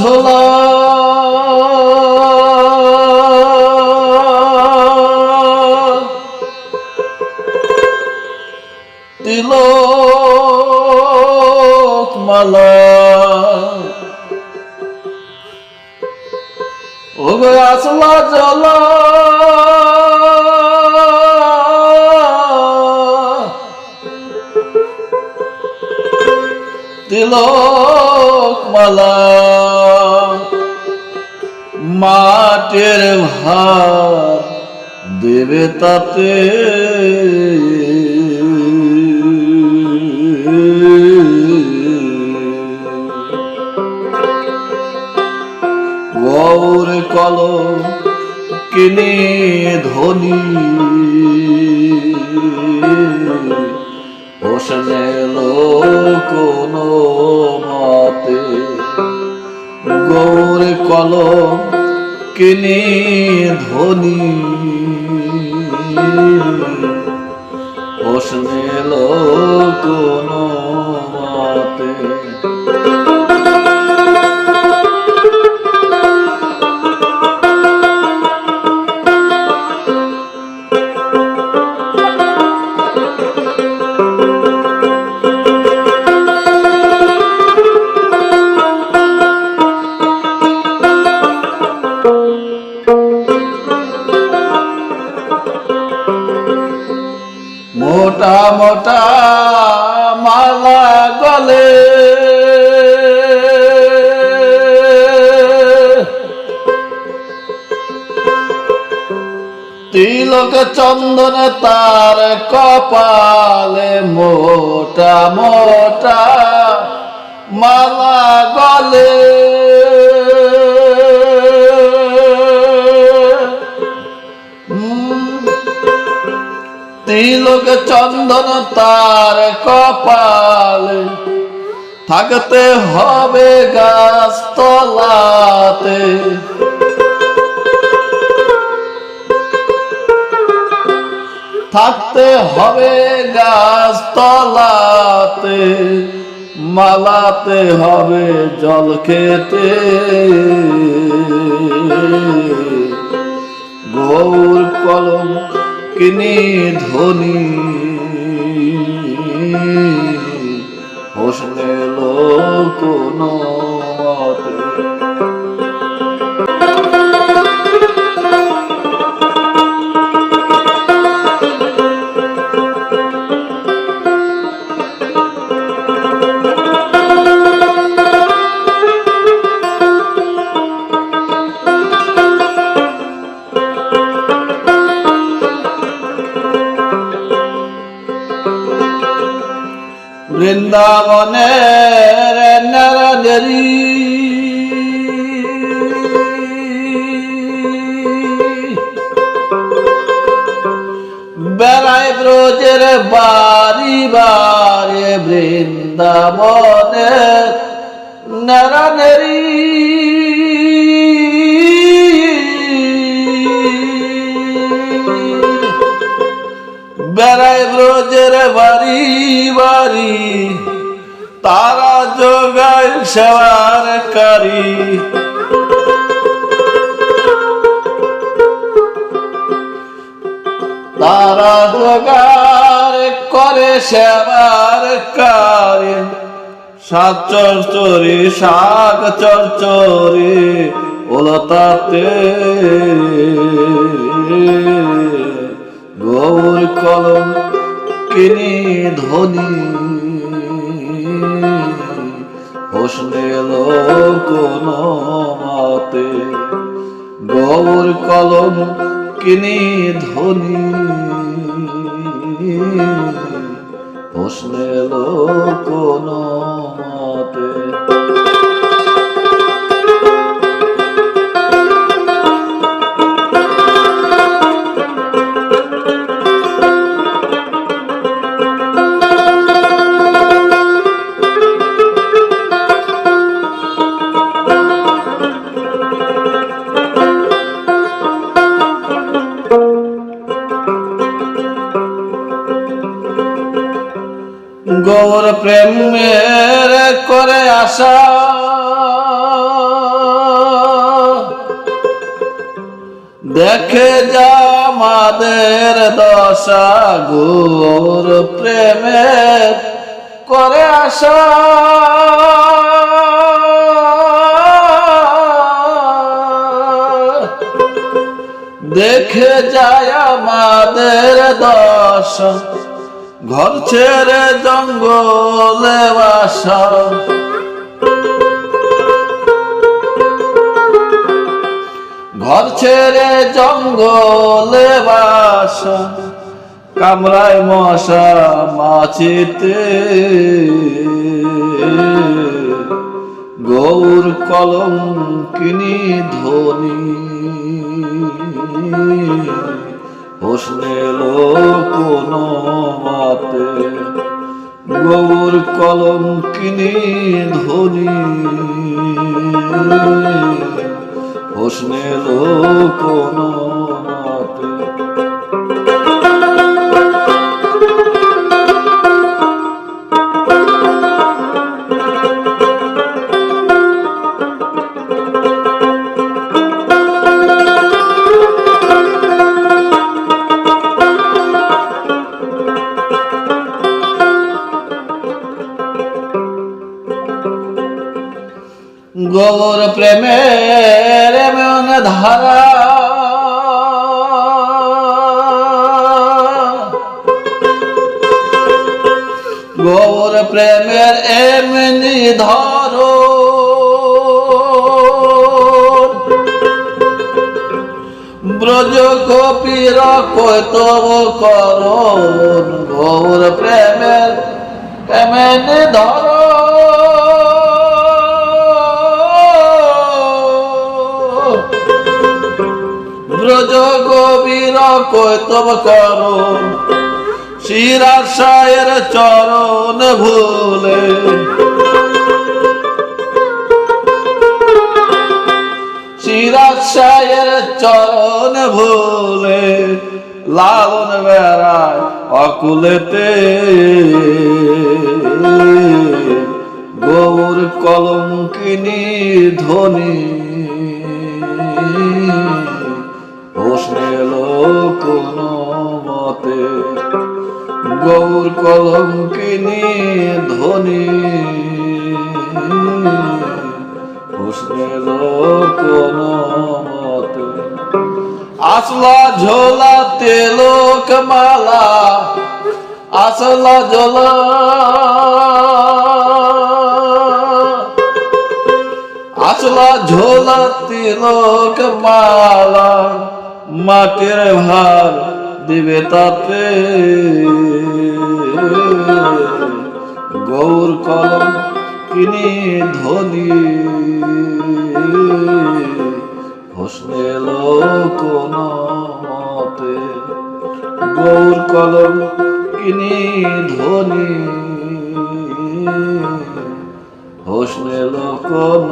ঝোলা। তিলক মালা। ও গো আসলা জলা। তিলক মালা। মাটির ভাত দেবে তাতে। গৌর কল কিনে ধনী। হোসেন কোন মতে গৌর কল কিনে ধনী। হোসেন কোন মতে গলে তিলক চন্দন তার কপালে মোটা মোটা মালা গলে। তিলক চন্দন তার কপালে থাকতে হবে গাছ তলাতে থাকতে হবে গাছ তলাতে মালাতে হবে জল খেতে। গৌর কলম কিনি ধনী বৃন্দাবনের নারাদেরি বেড়ায় ব্রজের বাড়ি বাড়ি বৃন্দাবনের নারাদেরি বেড়ায় রোজের বাড়ি বাড়ি। তারা যোগায় সেবার কারি। তারা যোগার করে সেবার কারি। সাত চরচরি, শাক চরচরি, ওলতাতে। গৌর কলম কিনি ধনী। হোসনে কোন মতে গৌর কলম কিনি ধনী। হোসনে কোন প্রেমের করে আসা দেখে যা আমাদের দশা গুর প্রেমের করে আসা দেখে যায় আমাদের দশা ঘর ছেড়ে জঙ্গলে বাসা ঘর ছেড়ে জঙ্গলে বাসা কামরায় মশা মাছিতে। গৌর কলম কিনি ধনী। হোসনেল কোনো মাতে গৌর কলম কিনি হোসনে হোসনেল কোন গৌর প্রেমের এমন ধারা। গৌর প্রেমের এমনি ধরো। ব্রজ কপির কৈতব করণ গৌর প্রেমের এমনি ধরো। গভীর কৈতব করণ শিরাশায়ের চরণ ভুলে। শিরাশায়ের চরণ ভুলে। লালন বেড়ায় অকুলেতে। গৌর কলঙ্কিনী ধ্বনি। গৌর কলঙ্কিনী ধ্বনি হোসনেল কোন মতে আসলা ঝোলা তেলোক মালা, আসলা ঝোলা। আসলা ঝোলা তিলক মালা, মাটির ভার দিবে তাতে গৌর কলম কিনি ধনি। হোসনেল কোন মতে গৌর কলম কিনি ধনি। হোসনেল কোন